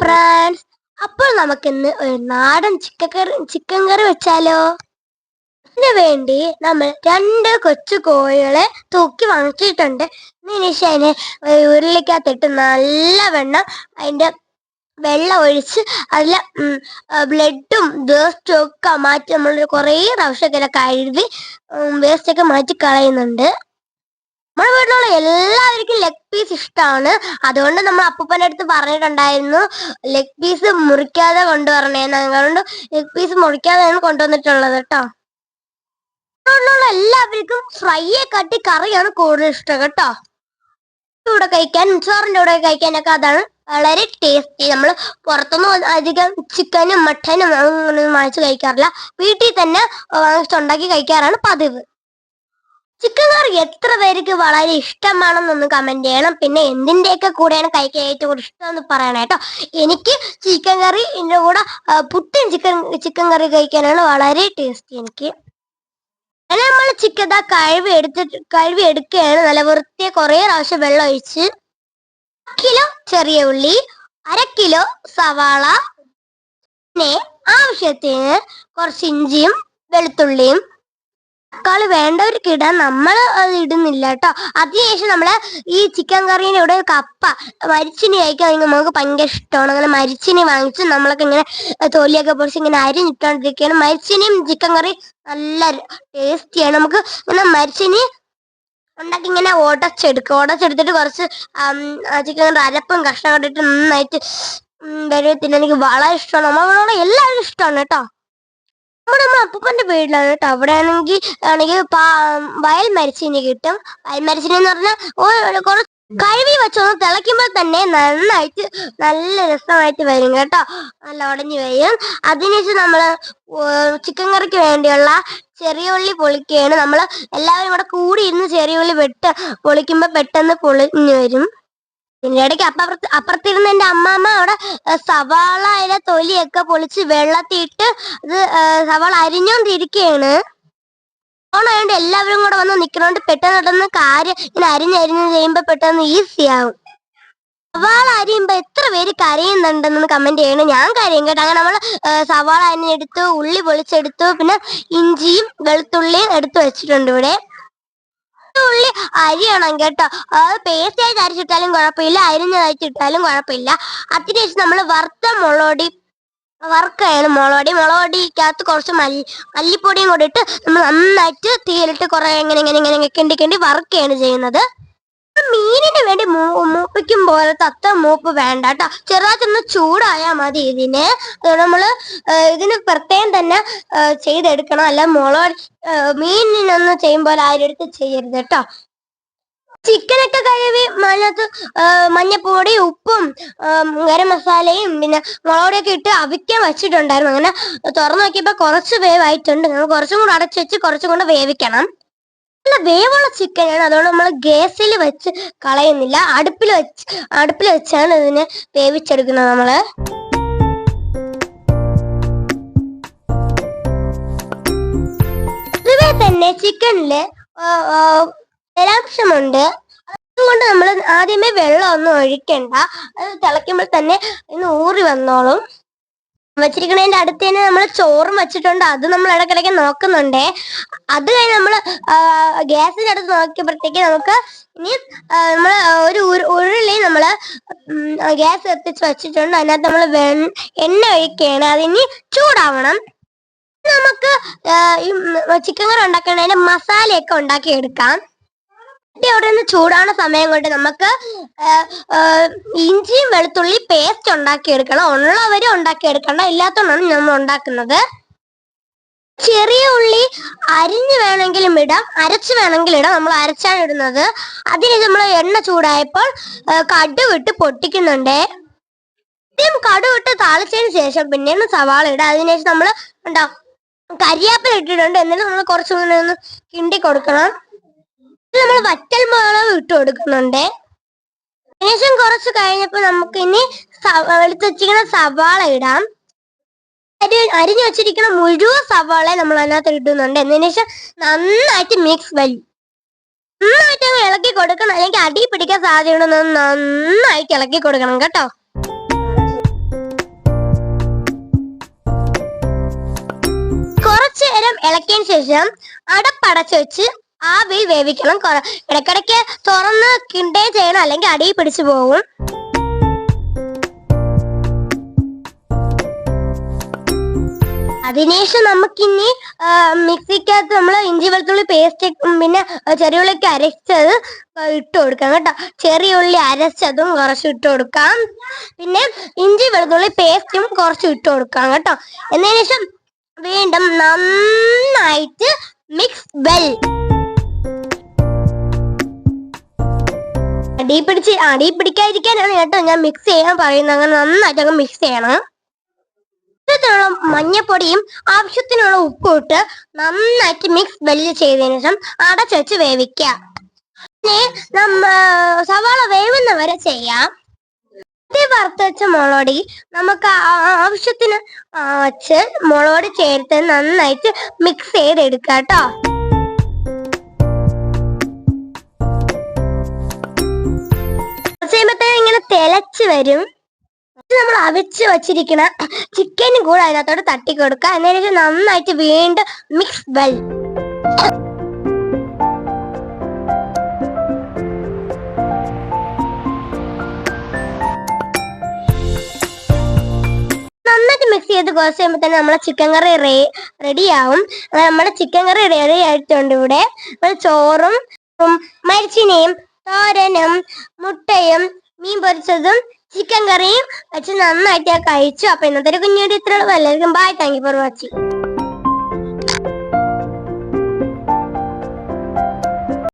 Friends അപ്പോൾ നമുക്കിന്ന് ഒരു നാടൻ ചിക്കൻ കറി ചിക്കൻ കറി വെച്ചാലോ? അതിനു വേണ്ടി നമ്മൾ രണ്ട് കൊച്ചു കോഴികളെ തൂക്കി വാങ്ങിച്ചിട്ടുണ്ട് നിനിഷ അതിനെ ഉരുളിക്കകത്തിട്ട് നല്ലവണ്ണം അതിന്റെ വെള്ളം ഒഴിച്ച് അതിൽ ബ്ലഡും വേസ്റ്റും ഒക്കെ മാറ്റി നമ്മൾ കുറേ പ്രാവശ്യമൊക്കെ കഴുകി വേസ്റ്റൊക്കെ മാറ്റി കളയുന്നുണ്ട്. നമ്മുടെ വീട്ടിലുള്ള എല്ലാവർക്കും ലെഗ് പീസ് ഇഷ്ടമാണ് അതുകൊണ്ട് നമ്മൾ അപ്പൂപ്പന്റെ അടുത്ത് പറഞ്ഞിട്ടുണ്ടായിരുന്നു ലെഗ് പീസ് മുറിക്കാതെ കൊണ്ടുവരണേന്ന് അതുകൊണ്ട് ലെഗ് പീസ് മുറിക്കാതെയാണ് കൊണ്ടുവന്നിട്ടുള്ളത് കേട്ടോ വീട്ടിലുള്ള എല്ലാവർക്കും ഫ്രൈയെ കാട്ടി കറിയാണ് കൂടുതൽ ഇഷ്ടം കേട്ടോ. കൂടെ കഴിക്കാൻ ചോറിന്റെ കൂടെ കഴിക്കാനൊക്കെ അതാണ് വളരെ ടേസ്റ്റി നമ്മൾ പുറത്തൊന്നും അധികം ചിക്കനും മട്ടനും അങ്ങനെ വാങ്ങിച്ച് കഴിക്കാറില്ല. വീട്ടിൽ തന്നെ വാങ്ങിച്ചുണ്ടാക്കി കഴിക്കാറാണ് പതിവ്. ചിക്കൻ കറി എത്ര പേർക്ക് വളരെ ഇഷ്ടമാണെന്നൊന്ന് കമന്റ് ചെയ്യണം. പിന്നെ എന്തിന്റെയൊക്കെ കൂടെയാണ് കഴിക്കാൻ ഏറ്റവും കൂടുതൽ ഇഷ്ടം എന്ന് പറയണം കേട്ടോ. എനിക്ക് ചിക്കൻ കറി ഇതിന്റെ കൂടെ പുട്ടിൻ പുട്ടും ചിക്കൻ ചിക്കൻ കറി കഴിക്കാനാണ് വളരെ ടേസ്റ്റി എനിക്ക് അങ്ങനെ നമ്മൾ ചിക്കൻ ദാ കഴിവ് എടുത്തിട്ട് കഴിവ് എടുക്കുകയാണ്. നല്ല വൃത്തിയെ. കുറേ പ്രാവശ്യം വെള്ളം ഒഴിച്ച് കിലോ ചെറിയ ഉള്ളി അര കിലോ സവാള പിന്നെ ആവശ്യത്തിന് കുറച്ച് ഇഞ്ചിയും വെളുത്തുള്ളിയും തക്കാളി വേണ്ടവർക്ക് ഇടാൻ നമ്മൾ അത് ഇടുന്നില്ല കേട്ടോ. അതിനുശേഷം നമ്മൾ ഈ ചിക്കൻ കറീന്റെ ഇവിടെ കപ്പ മരിച്ചിനി കഴിക്കാൻ നമുക്ക് ഭയങ്കര ഇഷ്ടമാണ്. അങ്ങനെ മരിച്ചിനി വാങ്ങിച്ച് നമ്മളൊക്കെ ഇങ്ങനെ തോലിയൊക്കെ പൊടിച്ച് ഇങ്ങനെ അരിഞ്ഞിട്ടോണ്ടിരിക്കുകയാണ്. മരിച്ചിനിയും ചിക്കൻ കറി നല്ല ടേസ്റ്റിയാണ് നമുക്ക് ഇങ്ങനെ മരിച്ചിനി ഉണ്ടാക്കി ഇങ്ങനെ ഉടച്ചെടുക്കുക ഉടച്ചെടുത്തിട്ട് കുറച്ച് ചിക്കൻ കറി അരപ്പും കഷ്ണം കണ്ടിട്ട് നന്നായിട്ട് വരുവത്തിന് എനിക്ക് വളരെ ഇഷ്ടമാണ്. നമ്മളോട് എല്ലാവരും ഇഷ്ടമാണ് കേട്ടോ. നമ്മുടെ അമ്മ അപ്പൂപ്പന്റെ വീട്ടിലാണ് കേട്ടോ അവിടെ ആണെങ്കിൽ ആണെങ്കിൽ വയൽ മരിച്ചിനി കിട്ടും. വയൽ മരിച്ചിനി എന്ന് പറഞ്ഞാൽ കുറച്ച് കഴുകി വെച്ചൊന്ന് തിളയ്ക്കുമ്പോൾ തന്നെ നന്നായിട്ട് നല്ല രസമായിട്ട് വരും കേട്ടോ. നല്ല ഉടഞ്ഞു വരും. അതിനുശേഷം നമ്മൾ ചിക്കൻ കറിക്ക് വേണ്ടിയുള്ള ചെറിയ ഉള്ളി പൊളിക്കുകയാണ്. നമ്മൾ എല്ലാവരും കൂടെ കൂടി ഇരുന്ന് ചെറിയ ഉള്ളി വെട്ട് പൊളിക്കുമ്പോൾ പെട്ടെന്ന് പൊളിഞ്ഞു വരും. പിന്നെ ഇടയ്ക്ക് അപ്പുറത്ത് അപ്പുറത്തിരുന്ന് എന്റെ അമ്മാമ്മ അവിടെ സവാള അതിലെ തൊലിയൊക്കെ പൊളിച്ച് വെള്ളത്തിയിട്ട് അത് സവാള അരിഞ്ഞോണ്ടിരിക്കയാണ്. ഓണായോണ്ട് എല്ലാവരും കൂടെ വന്ന് നിൽക്കണോണ്ട് പെട്ടെന്ന് പെട്ടെന്ന് കാര്യം ഇങ്ങനെ അരിഞ്ഞരിഞ്ഞ് ചെയ്യുമ്പോ പെട്ടെന്ന് ഈസി ആവും. സവാള അരിയുമ്പോ എത്ര പേര് കരയുന്നുണ്ടെന്ന് കമന്റ് ചെയ്യണം. ഞാൻ കരയും കേട്ടോ. അങ്ങനെ നമ്മൾ സവാള അരിഞ്ഞെടുത്തു ഉള്ളി പൊളിച്ചെടുത്തു പിന്നെ ഇഞ്ചിയും വെളുത്തുള്ളിയും എടുത്തു വെച്ചിട്ടുണ്ട് ഇവിടെ. ഉള്ളി അരിയണം കേട്ടോ. അത് പേസ്റ്റ് ആയിട്ട് അരിച്ചിട്ടാലും കുഴപ്പമില്ല അരിഞ്ഞതരിച്ചിട്ടാലും കുഴപ്പമില്ല. അതിനുശേഷം നമ്മൾ വറുത്ത മുളകൊടി വറുക്കുകയാണ് മുളകൊടി മുളകൊടിക്കകത്ത് കുറച്ച് മല്ലി മല്ലിപ്പൊടിയും കൂടി ഇട്ട് നമ്മൾ നന്നായിട്ട് തീയിലിട്ട് കുറേ ഇങ്ങനെ ഇങ്ങനെ ഇങ്ങനെ കിണ്ടി കിണ്ടി വറുക്കുകയാണ് ചെയ്യുന്നത്. മീനിന് വേണ്ടി മൂപ്പിക്കും പോലെ തത്ത മൂപ്പ് വേണ്ട കേട്ടോ ചെറുതായിട്ടൊന്ന് ചൂടായാൽ മതി ഇതിന്. ഏഹ് ഇതിന് പ്രത്യേകം തന്നെ ചെയ്തെടുക്കണം. അല്ല മുളക് മീനിനൊന്ന് ചെയ്യുമ്പോൾ ആരെടുത്ത് ചെയ്യരുത് കേട്ടോ ചിക്കനൊക്കെ കഴുകി അതിനകത്ത് മഞ്ഞപ്പൊടി ഉപ്പും ഗരം മസാലയും പിന്നെ മുളകൊടിയൊക്കെ ഇട്ട് അവിക്കാൻ വെച്ചിട്ടുണ്ടായിരുന്നു. അങ്ങനെ തുറന്നു നോക്കിയപ്പോൾ കുറച്ച് വേവായിട്ടുണ്ട്. നമ്മൾ കുറച്ചും കൂടെ അടച്ചു വെച്ച് കുറച്ചും കൂടെ വേവിക്കണം. നല്ല വേവുള്ള ചിക്കനാണ് അതുകൊണ്ട് നമ്മൾ ഗ്യാസിൽ വെച്ച് കളയുന്നില്ല. അടുപ്പിൽ വെച്ച് അടുപ്പിൽ വെച്ചാണ് ഇതിനെ വേവിച്ചെടുക്കുന്നത് നമ്മൾ ഇതുവരെ തന്നെ ചിക്കനിൽ ജലാംശമുണ്ട്. അതുകൊണ്ട് നമ്മൾ ആദ്യമേ വെള്ളം ഒന്നും ഒഴിക്കണ്ട. അത് തിളയ്ക്കുമ്പോൾ തന്നെ ഇന്ന് ഊറി വന്നോളും. വെച്ചിരിക്കണതിന്റെ അടുത്ത് തന്നെ നമ്മൾ ചോറും വെച്ചിട്ടുണ്ട്. അത് നമ്മൾ ഇടക്കിടയ്ക്ക് നോക്കുന്നുണ്ടേ. അത് കഴിഞ്ഞ് നമ്മൾ ഗ്യാസിന്റെ അടുത്ത് നോക്കിയപ്പോഴത്തേക്ക് നമുക്ക് ഇനി നമ്മൾ ഒരു ഉരു- ഉരുളി നമ്മൾ ഗ്യാസ് കത്തിച്ച് വെച്ചിട്ടുണ്ട്. അതിനകത്ത് നമ്മൾ എണ്ണ ഒഴിക്കുകയാണ്. അതിനി ചൂടാവണം. നമുക്ക് ഈ ചിക്കൻ കറി ഉണ്ടാക്കണതിന്റെ മസാലയൊക്കെ ഉണ്ടാക്കി എടുക്കാം ഇത് അവിടെ നിന്ന് ചൂടാണ് സമയം കൊണ്ട് നമുക്ക് ഇഞ്ചിയും വെളുത്തുള്ളി പേസ്റ്റ് ഉണ്ടാക്കി എടുക്കണം ഉള്ളവരും ഉണ്ടാക്കി എടുക്കണം ഇല്ലാത്തതുകൊണ്ടാണ് നമ്മൾ ഉണ്ടാക്കുന്നത്. ചെറിയ ഉള്ളി അരിഞ്ഞ് വേണമെങ്കിലും ഇടാം. അരച്ച് വേണമെങ്കിലും ഇടാം. നമ്മൾ അരച്ചാണ് ഇടുന്നത്. അതിന് നമ്മൾ എണ്ണ ചൂടായപ്പോൾ കടുവിട്ട് ഇട്ട് പൊട്ടിക്കുന്നുണ്ട്. ആദ്യം കടുക് ഇട്ട് താളിച്ചതിന് ശേഷം പിന്നെയാണ് സവാള ഇടുക. അതിനുശേഷം നമ്മൾ ഉണ്ടാവും കരിയാപ്പിൽ ഇട്ടിട്ടുണ്ട്. എന്നിട്ട് നമ്മൾ കുറച്ചുകൂടി ഒന്ന് കിണ്ടി കൊടുക്കണം. നമ്മൾ വറ്റൽ മുളക് ഇട്ട് കൊടുക്കുന്നുണ്ട്. ശേഷം കുറച്ച് കഴിഞ്ഞപ്പോൾ നമുക്ക് ഇനി എടുത്ത് വെച്ചിരിക്കുന്ന സവാള ഇടാം. അരി അരിഞ്ഞു വെച്ചിരിക്കുന്ന മുഴുവൻ സവാള നമ്മൾ അതിനകത്ത് ഇടുന്നുണ്ട്. എന്നതിന് ശേഷം നന്നായിട്ട് മിക്സ് വലി നന്നായിട്ട് അങ്ങ് ഇളക്കി കൊടുക്കണം. അല്ലെങ്കിൽ അടി പിടിക്കാൻ സാധ്യത നന്നായിട്ട് ഇളക്കി കൊടുക്കണം കേട്ടോ. കുറച്ചു നേരം ഇളക്കിയതിന് ശേഷം അടപ്പടച്ചു വെച്ച് ആവിയിൽ വേവിക്കണം. ഇടക്കിടക്ക് തുറന്ന് കിണ്ടേ ചെയ്യണം. അല്ലെങ്കിൽ അടിയിൽ പിടിച്ചു പോകും. അതിനുശേഷം നമുക്കിനി മിക്സിക്കകത്ത് നമ്മൾ ഇഞ്ചി വെളുത്തുള്ളി പേസ്റ്റ് പിന്നെ ചെറിയ ഉള്ളിക്ക് അരച്ചത് ഇട്ട് കൊടുക്കാം കേട്ടോ. ചെറിയ ഉള്ളി അരച്ചതും കുറച്ച് ഇട്ട് കൊടുക്കാം. പിന്നെ ഇഞ്ചി വെളുത്തുള്ളി പേസ്റ്റും കുറച്ച് ഇട്ട് കൊടുക്കാം കേട്ടോ. എന്നതിനു ശേഷം വീണ്ടും നന്നായിട്ട് മിക്സ് വെൽ അടി പിടിച്ച് അടി പിടിക്കാതിരിക്കാനാണ് കേട്ടോ ഞാൻ മിക്സ് ചെയ്യാൻ പറയുന്നത്. അങ്ങനെ നന്നായിട്ട് അങ്ങ് മിക്സ് ചെയ്യണം. ആവശ്യത്തിനുള്ള മഞ്ഞപ്പൊടിയും ആവശ്യത്തിനുള്ള ഉപ്പും ഇട്ട് നന്നായിട്ട് മിക്സ് വെല്ല് ചെയ്തതിനു ശേഷം അടച്ചുവെച്ച് വേവിക്കാം നമ്മ സവാള വേവുന്ന വരെ ചെയ്യാം. ഇത് വറുത്ത് വെച്ച മുളകൊടി നമുക്ക് ആവശ്യത്തിന് വച്ച് മുളകൊടി ചേർത്ത് നന്നായിട്ട് മിക്സ് ചെയ്തെടുക്കാം കേട്ടോ. തിളച്ച് വരും. നമ്മൾ അവിച്ച് വച്ചിരിക്കുന്ന ചിക്കനും കൂടെ അതിനകത്തോട്ട് തട്ടി കൊടുക്കുക എന്നിട്ട് നന്നായിട്ട് വീണ്ടും മിക്സ് വെൽ നന്നായിട്ട് മിക്സ് ചെയ്ത് കുറച്ച് കഴിയുമ്പോൾ തന്നെ നമ്മളെ ചിക്കൻ കറി റേ റെഡിയാവും നമ്മുടെ ചിക്കൻ കറി റെഡി ആയിട്ടുണ്ട് ഇവിടെ. ചോറും മരിച്ചിനിയും തോരനും മുട്ടയും മീൻ പൊരിച്ചതും ചിക്കൻ കറിയും വെച്ച് നന്നായിട്ട് കഴിച്ചു. അപ്പൊ ഇന്നത്തെ ഒരു കുഞ്ഞൊരു ഇത്ര എല്ലാവർക്കും bye thank you for watching